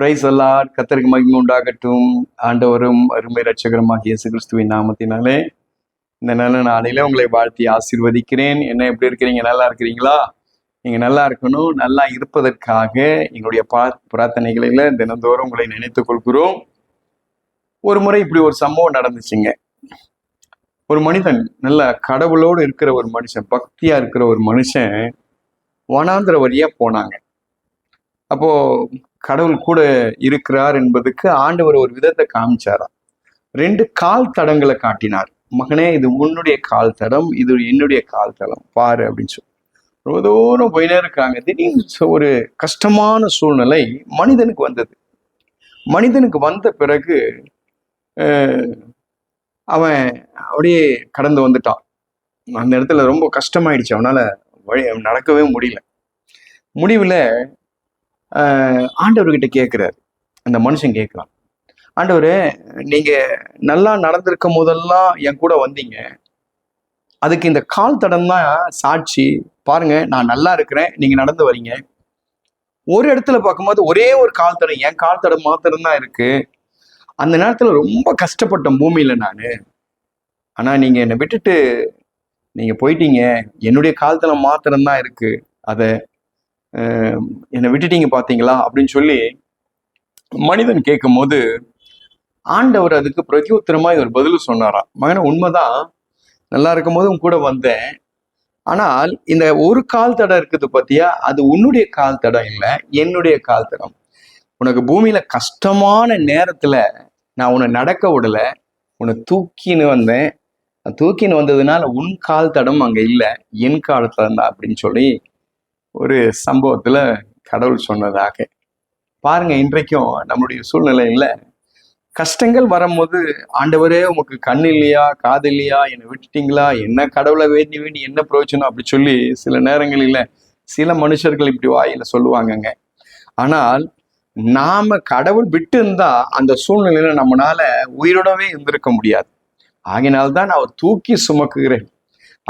Price எல்லா கத்தருக்கு மகிமை உண்டாகட்டும். ஆண்டவரும் அருமை ரட்சகரமாக இயேசு கிறிஸ்துவின் நாமத்தினாலே இந்த நல்ல நாளையில உங்களை வாழ்த்தி ஆசீர்வதிக்கிறேன். என்ன எப்படி இருக்கிறீங்க? நல்லா இருக்கிறீங்களா? நீங்கள் நல்லா இருக்கணும். நல்லா இருப்பதற்காக எங்களுடைய பா பிரார்த்தனைகளில் தினந்தோறும் உங்களை நினைத்து கொள்கிறோம். ஒரு முறை இப்படி ஒரு சம்பவம் நடந்துச்சுங்க. ஒரு மனிதன் நல்ல கடவுளோடு இருக்கிற ஒரு மனுஷன் பக்தியா இருக்கிற ஒரு மனுஷன் வனாந்திர வழியா போனாங்க. அப்போ கடவுள் கூட இருக்கிறார் என்பதுக்கு ஆண்டவர் ஒரு விதத்தை காமிச்சாராம். ரெண்டு கால் தடங்களை காட்டினார். மகனே இது உன்னுடைய கால் தடம் இது என்னுடைய கால் தடம் பாரு அப்படின்னு சொல்லி ரொம்ப தூரம் போயினே இருக்காங்க. திடீர்னு ஒரு கஷ்டமான சூழ்நிலை மனிதனுக்கு வந்தது. மனிதனுக்கு வந்த பிறகு அஹ், அவன் அப்படியே கடந்து வந்துட்டான். அந்த இடத்துல ரொம்ப கஷ்டமாயிடுச்சு. அவனால வழி நடக்கவே முடியல. முடிவில் ஆண்டவர்கிட்ட கேட்குறாரு அந்த மனுஷன் கேட்குறான் ஆண்டவர் நீங்கள் நல்லா நடந்திருக்கும் போதெல்லாம் என் கூட வந்தீங்க. அதுக்கு இந்த கால் தடம் தான் சாட்சி. பாருங்க நான் நல்லா இருக்கிறேன் நீங்கள் நடந்து வரீங்க. ஒரு இடத்துல பார்க்கும்போது ஒரே ஒரு கால் தடம் என் கால் தடம் மாத்திரம்தான் இருக்கு. அந்த நேரத்தில் ரொம்ப கஷ்டப்பட்டேன் பூமியில் நான். ஆனால் நீங்கள் என்னை விட்டுட்டு நீங்கள் போயிட்டீங்க. என்னுடைய கால் தடம் மாத்திரம்தான் இருக்கு. அதை என்னை விட்டுட்டீங்க பார்த்தீங்களா? அப்படின்னு சொல்லி மனிதன் கேட்கும்போது ஆண்டவர் அதுக்கு பிரதியுத்தரமா இவர் பதில் சொன்னாராம். மகன உண்மைதான். நல்லா இருக்கும்போது உன் கூட வந்தேன். ஆனால் இந்த ஒரு கால் தடம் இருக்குது பார்த்தியா? அது உன்னுடைய கால் தடம் இல்லை என்னுடைய கால் தடம் உனக்கு பூமியில கஷ்டமான நேரத்துல நான் உன்னை நடக்க விடல உன்னை தூக்கின்னு வந்தேன். தூக்கின்னு வந்ததுனால உன் கால் தடம் அங்க இல்லை என் கால் தடம் தான் அப்படின்னு சொல்லி ஒரு சம்பவத்துல கடவுள் சொன்னதாக. பாருங்க இன்றைக்கும் நம்மளுடைய சூழ்நிலையில கஷ்டங்கள் வரும்போது ஆண்டவரே உமக்கு கண் இல்லையா காது இல்லையா என்னை விட்டுட்டீங்களா என்ன கடவுளை வேண்டி வேண்டி என்ன பிரயோஜனம் அப்படி சொல்லி சில நேரங்களில சில மனுஷர்கள் இப்படி வாயில சொல்லுவாங்கங்க. ஆனால் நாம கடவுள் விட்டு இருந்தா அந்த சூழ்நிலையில நம்மளால உயிரோடவே இருந்திருக்க முடியாது. ஆகினால்தான் அவர் தூக்கி சுமக்குகிறேன்.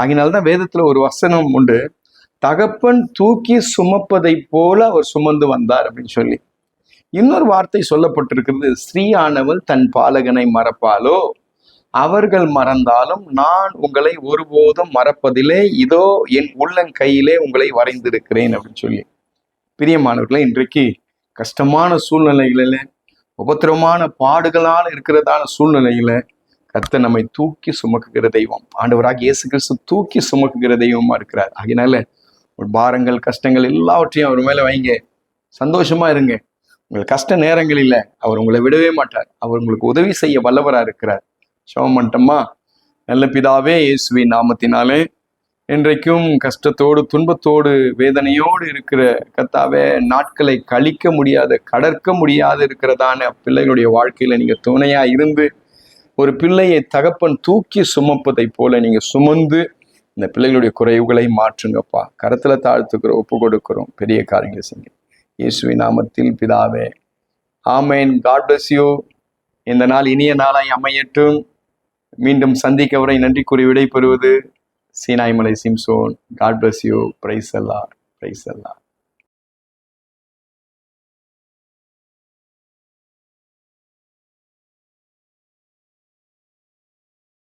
ஆகினால்தான் வேதத்துல ஒரு வசனம் உண்டு. தகப்பன் தூக்கி சுமப்பதை போல அவர் சுமந்து வந்தார் அப்படின்னு சொல்லி. இன்னொரு வார்த்தை சொல்லப்பட்டிருக்கிறது ஸ்ரீயானவள் தன் பாலகனை மறப்பாலோ அவர்கள் மறந்தாலும் நான் உங்களை ஒருபோதும் மறப்பதிலே இதோ என் உள்ளங்கையிலே உங்களை வரைந்திருக்கிறேன் அப்படின்னு சொல்லி. பிரியமானவர்களே இன்றைக்கு கஷ்டமான சூழ்நிலைகளில் உபத்திரமான பாடுகளால் இருக்கிறதான சூழ்நிலையில கத்த நம்மை தூக்கி சுமக்குகிற தெய்வம் ஆண்டவராக இயேசு கிறிஸ்து தூக்கி சுமக்குகிற தெய்வமா இருக்கிறார். அதனால ஒரு பாரங்கள் கஷ்டங்கள் எல்லாவற்றையும் அவர் மேலே வைங்க. சந்தோஷமா இருங்க. உங்கள் கஷ்ட நேரங்களில் அவர் உங்களை விடவே மாட்டார். அவர் உங்களுக்கு உதவி செய்ய வல்லவராக இருக்கிறார். சோமம் பண்ணிட்டோமா? நல்ல பிதாவே இயேசுவி நாமத்தினாலே இன்றைக்கும் கஷ்டத்தோடு துன்பத்தோடு வேதனையோடு இருக்கிற கத்தாவே நாட்களை கழிக்க முடியாத கடற்க முடியாத இருக்கிறதான பிள்ளைகளுடைய வாழ்க்கையில நீங்க துணையா இருந்து ஒரு பிள்ளையை தகப்பன் தூக்கி சுமப்பதை போல நீங்க சுமந்து இந்த பிள்ளைகளுடைய குறைவுகளை மாற்றுங்கப்பா. கரத்தில் தாழ்த்துக்கிறோம் ஒப்பு கொடுக்கிறோம் பெரிய காரியங்களை செய்யுங்க. இயேசுவின் நாமத்தில் பிதாவே ஆமேன். காட் பிளஸ் யூ இந்த நாள் இனிய நாளாய் அமையட்டும். மீண்டும் சந்திக்க வரை நன்றி கூறி விடை பெறுவது சீனாய்மலை Simson. God bless you praise Allah praise Allah